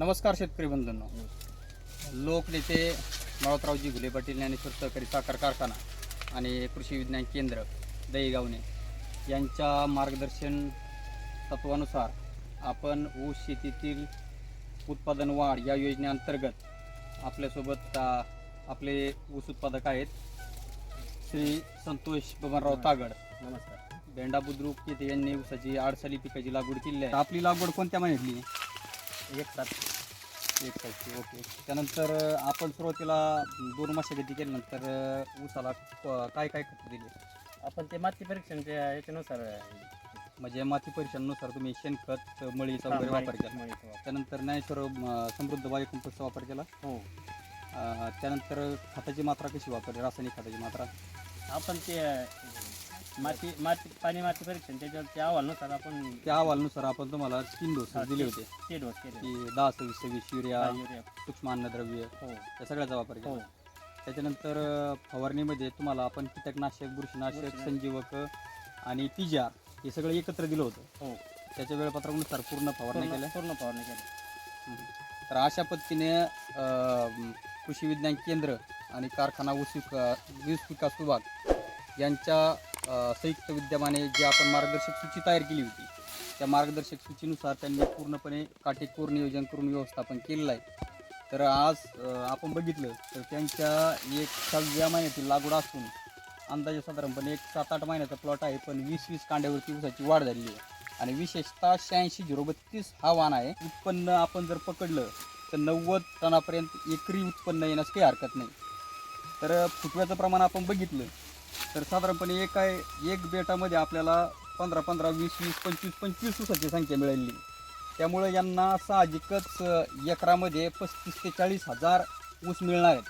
नमस्कार शेतकरी बंधूंनो. लोकनेते माळोतरावजी घुले पाटील ज्ञानेश्वर सहकारी साखर कारखाना आणि कृषी विज्ञान केंद्र दहीगावणे यांच्या मार्गदर्शन तत्वानुसार आपण ऊस शेतीतील उत्पादन वाढ या योजनेअंतर्गत आपल्यासोबत आपले ऊस उत्पादक आहेत श्री संतोष बबनराव तागड. नमस्कार. बेंडा बुद्रुक येथे यांनी ऊसाची आडसाली पिकाची लागवड केली आहे. आपली लागवड कोणत्या महिन्यातली आहे? एक सात एक साईजची ओके. त्यानंतर आपण सुरुवातीला दोन मशागती केल्यानंतर ऊसाला क- काय काय खत दिले? आपण ते माती परीक्षणच्या याच्यानुसार म्हणजे माती परीक्षणानुसार तुम्ही शेणखत मळीचा वगैरे वापर केला. त्यानंतर ज्ञानेश्वर अं, समृद्ध बायोकंपोस्टचा वापर केला. हो. अं, त्यानंतर खताची मात्रा कशी वापरली? रासायनिक खताची मात्रा? आपण ते माती माती पाणी माती परीक्षण त्याच्यावर त्या अहवालानुसार आपण त्या अहवालानुसार आपण तुम्हाला तीन डोस हा, दिले ते- होते. ते डोस केले की दहा सव्वीस सव्वीस युरिया हा, युरिया. सूक्ष्म अन्नद्रव्य हो. या सगळ्याचा वापर हो. त्याच्यानंतर अं, फवारणीमध्ये तुम्हाला आपण कीटकनाशक बुरशीनाशक बुरशीनाशक. संजीवक आणि पिजार हे सगळं एकत्र दिलं होतं. हो. त्याच्या वेळपत्रकानुसार पूर्ण फवारणी पूर्ण केल्या? पूर्ण फवारणी केली. तर अशा पद्धतीने अं, कृषी विज्ञान केंद्र आणि कारखाना ऊस विका विकास विभाग यांच्या संयुक्त विद्यमाने जी आपण मार्गदर्शक सूची तयार केली होती त्या मार्गदर्शक सूचीनुसार त्यांनी पूर्णपणे काटेकोर नियोजन करून व्यवस्थापन केलेलं आहे. तर आज आपण बघितलं तर त्यांच्या एक सहाव्या महिन्यातील लागवड असून अंदाजे साधारणपणे एक सात आठ महिन्याचा प्लॉट आहे पण वीस वीस कांड्यावरती ऊसाची वाढ झालेली आहे. आणि विशेषतः शहाऐंशी झिरो बत्तीस हा वाण आहे. उत्पन्न आपण जर पकडलं तर नव्वद टनापर्यंत एकरी उत्पन्न येण्यास काही हरकत नाही. तर फुटव्याचं प्रमाण आपण बघितलं तर साधारणपणे एक आहे एक बेटामध्ये आपल्याला पंधरा पंधरा वीस वीस पंचवीस पंचवीस ऊसाची संख्या मिळाली. त्यामुळे यांना साहजिकच एकरामध्ये पस्तीस ते चाळीस हजार ऊस मिळणार आहेत.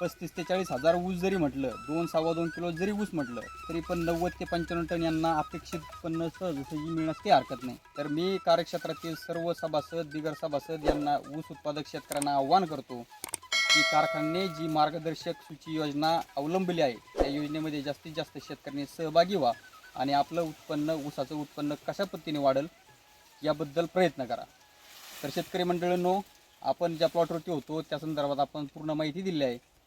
पस्तीस ते चाळीस हजार ऊस जरी म्हटलं दोन सव्वा दोन किलो जरी ऊस म्हटलं तरी पण नव्वद ते पंच्याण्णव टन यांना अपेक्षित उत्पन्न सहजसहजी मिळण्यास काही हरकत नाही. तर मी कार्यक्षेत्रातील सर्व सभासद बिगर सभासद यांना ऊस उत्पादक शेतकऱ्यांना आव्हान करतो की कारखान्याने जी मार्गदर्शक सूची योजना अवलंबली आहे त्या योजनेमध्ये जास्तीत जास्त शेतकऱ्यांनी सहभागी व्हा आणि आपलं उत्पन्न ऊसाचं उत्पन्न कशा पद्धतीने वाढेल याबद्दल प्रयत्न करा. तर शेतकरी मंडळींनो आपण ज्या प्लॉटवरती होतो त्या संदर्भात आपण पूर्ण माहिती दिली आहे.